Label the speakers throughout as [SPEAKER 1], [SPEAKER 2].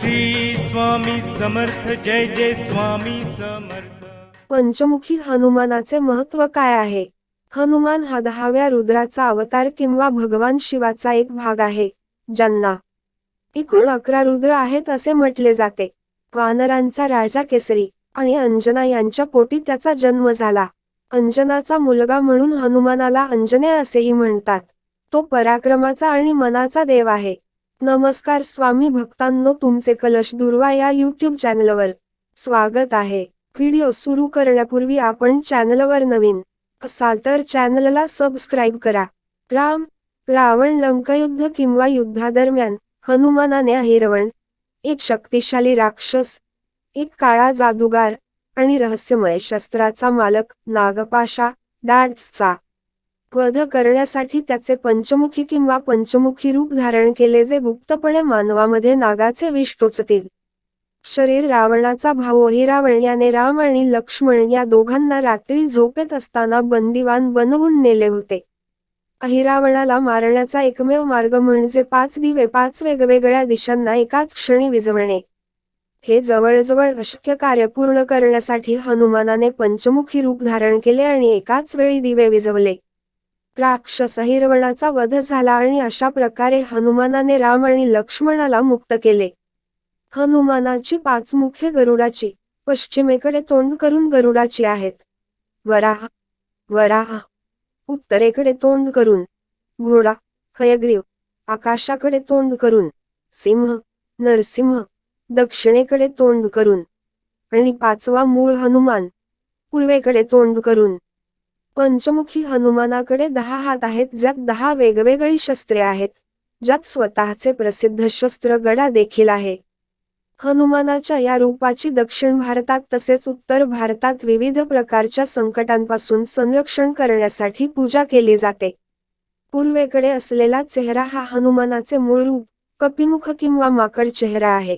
[SPEAKER 1] श्री स्वामी समर्थ जय जय स्वामी समर्थ.
[SPEAKER 2] पंचमुखी हनुमानाचे महत्त्व काय आहे? हनुमान हा दहाव्या रुद्राचा अवतार किंवा भगवान शिवाचा एक भाग आहे ज्यांना एकूण अकरा रुद्र आहेत असे म्हटले जाते. वानरांचा राजा केसरी आणि अंजना यांच्या पोटी त्याचा जन्म झाला. अंजनाचा मुलगा म्हणून हनुमानाला अंजने असेही म्हणतात. तो पराक्रमाचा आणि मनाचा देव आहे. नमस्कार स्वामी भक्तांनो तुमचे कलश दुर्वा या यूट्यूब चॅनलवर स्वागत आहे. व्हिडिओ सुरू करण्यापूर्वी आपण चॅनलवर नवीन असाल तर चॅनलला सबस्क्राईब करा. राम रावण लंकायुद्ध किंवा युद्धादरम्यान हनुमानाने अहिरवण एक शक्तिशाली राक्षस एक काळा जादूगार आणि रहस्यमय शस्त्राचा मालक नागपाशा डाटचा वध करण्यासाठी त्याचे पंचमुखी किंवा पंचमुखी रूप धारण केले जे गुप्तपणे मानवामध्ये नागाचे विष टोचतील. शरीर रावणाचा भाऊ अहिरावण याने राम आणि लक्ष्मण या दोघांना रात्री झोपेत असताना बंदिवान बनवून नेले होते. अहिरावणाला मारण्याचा एकमेव मार्ग म्हणजे पाच दिवे पाच वेगवेगळ्या दिशांना एकाच क्षणी विजवणे हे जवळजवळ अशक्य कार्य पूर्ण करण्यासाठी हनुमानाने पंचमुखी रूप धारण केले आणि एकाच वेळी दिवे विजवले राक्षस हिरवणाचा वध झाला आणि अशा प्रकारे हनुमानाने राम आणि लक्ष्मणाला मुक्त केले. हनुमानाची पाच मुख्य गरुडाची पश्चिमेकडे तोंड करून गरुडाची आहेत. वराह वराह उत्तरेकडे तोंड करून घोडा हयग्रीव आकाशाकडे तोंड करून सिंह नरसिंह दक्षिणेकडे तोंड करून आणि पाचवा मूळ हनुमान पूर्वेकडे तोंड करून पंचमुखी हनुमानाकडे दहा हात आहेत ज्यात दहा वेगवेगळी शस्त्रे आहेत ज्यात स्वतःचे प्रसिद्ध शस्त्र गडा देखील आहे. हनुमानाच्या या रूपाची दक्षिण भारतात तसेच उत्तर भारतात विविध प्रकारच्या संकटांपासून संरक्षण करण्यासाठी पूजा केली जाते. पूर्वेकडे असलेला चेहरा हा हनुमानाचे मूळ रूप कपिमुख किंवा माकड चेहरा आहे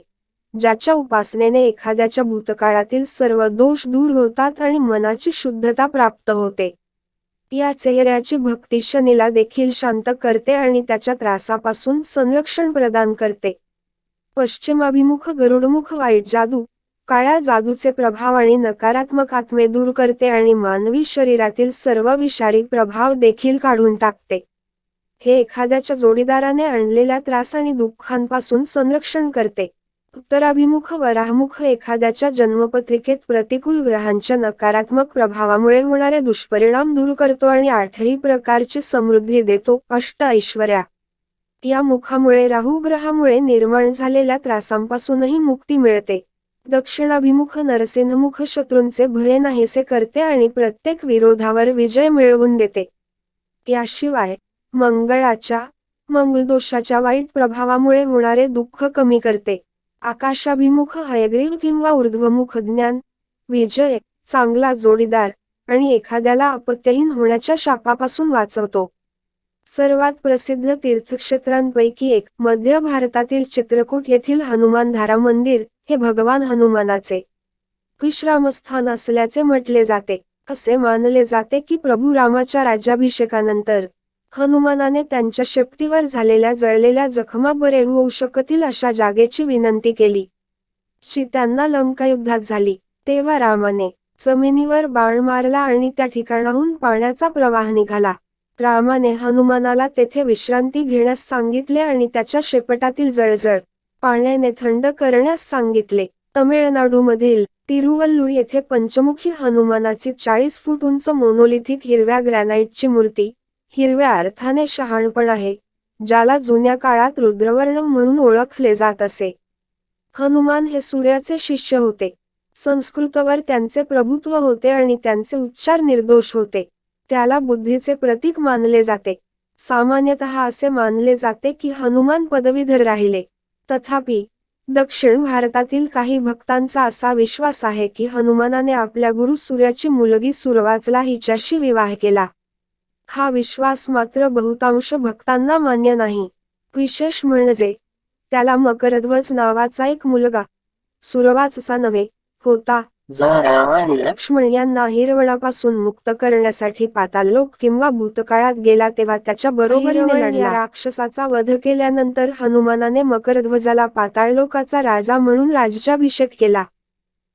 [SPEAKER 2] ज्याच्या उपासनेने एखाद्याच्या भूतकाळातील सर्व दोष दूर होतात आणि मनाची शुद्धता प्राप्त होते. या चेहऱ्याची भक्ती शनीला देखील शांत करते आणि त्याच्या त्रासापासून संरक्षण प्रदान करते. पश्चिमाभिमुख गरुडमुख वाईट जादू काळ्या जादूचे प्रभाव आणि नकारात्मक आत्मे दूर करते आणि मानवी शरीरातील सर्व विषारी प्रभाव देखील काढून टाकते. हे एखाद्याच्या जोडीदाराने आणलेल्या त्रास आणि दुःखांपासून संरक्षण करते. उत्तराभिमुख वराहमुख एखाद्याच्या जन्मपत्रिकेत प्रतिकूल ग्रहांच्या नकारात्मक प्रभावामुळे होणारे दुष्परिणाम दूर करतो आणि आठही प्रकारची समृद्धी देतो अष्ट ऐश्वर्या. या मुखामुळे राहू ग्रहामुळे निर्माण झालेल्या त्रासांपासूनही मुक्ती मिळते. दक्षिणाभिमुख नरसिंहमुख शत्रूंचे भय नाहीसे करते आणि प्रत्येक विरोधावर विजय मिळवून देते. याशिवाय मंगळाच्या मंगलदोषाच्या वाईट प्रभावामुळे होणारे दुःख कमी करते. आकाशाभिमुख हयग्रीव किंवा ऊर्ध्वमुख ज्ञान विजय चांगला जोडीदार आणि एखाद्याला अपत्यहीन होण्याच्या शापापासून वाचवतो. सर्वात प्रसिद्ध तीर्थक्षेत्रांपैकी एक मध्य भारतातील चित्रकूट येथील हनुमानधारा मंदिर हे भगवान हनुमानाचे विश्रामस्थान असल्याचे म्हटले जाते असे मानले जाते की प्रभू रामाच्या राज्याभिषेकानंतर हनुमानाने त्यांच्या शेपटीवर झालेल्या जळलेल्या जखमा बरे होऊ शकतील अशा जागेची विनंती केली. शी त्यांना लंकायुद्धात झाली. तेव्हा रामाने जमिनीवर बाण मारला आणि त्या ठिकाणाहून पाण्याचा प्रवाह निघाला. रामाने हनुमानाला तेथे विश्रांती घेण्यास सांगितले आणि त्याच्या शेपटातील जळजळ पाण्याने थंड करण्यास सांगितले. तमिळनाडूमधील तिरुवल्लूर येथे पंचमुखी हनुमानाची चाळीस फूट उंच मोनोलिथिक हिरव्या ग्रॅनाइटची मूर्ती हिरव्या अर्थाने शहाणपण आहे ज्याला जुन्या काळात रुद्रवर्ण म्हणून ओळखले जात असे. हनुमान हे सूर्याचे शिष्य होते. संस्कृतवर त्यांचे प्रभुत्व होते आणि त्यांचे उच्चार निर्दोष होते. त्याला बुद्धीचे प्रतीक मानले जाते. सामान्यतः असे मानले जाते की हनुमान पदवीधर राहिले. तथापि दक्षिण भारतातील काही भक्तांचा असा विश्वास आहे की हनुमानाने आपल्या गुरु सूर्याची मुलगी सुरवाचला हिच्याशी विवाह केला. हा विश्वास मात्र बहुतांश भक्तांना मान्य नाही. विशेष म्हणजे त्याला मकरध्वज नावाचा एक मुलगा सुरवाचचा नव्हे होता.
[SPEAKER 3] जो
[SPEAKER 2] लक्ष्मण यांना हिरवणापासून मुक्त करण्यासाठी पाताळलोक किंवा भूतकाळात गेला तेव्हा त्याच्या बरोबरीने लढला. राक्षसाचा वध केल्यानंतर हनुमानाने मकरध्वजाला पाताळलोकाचा राजा म्हणून राज्याभिषेक केला.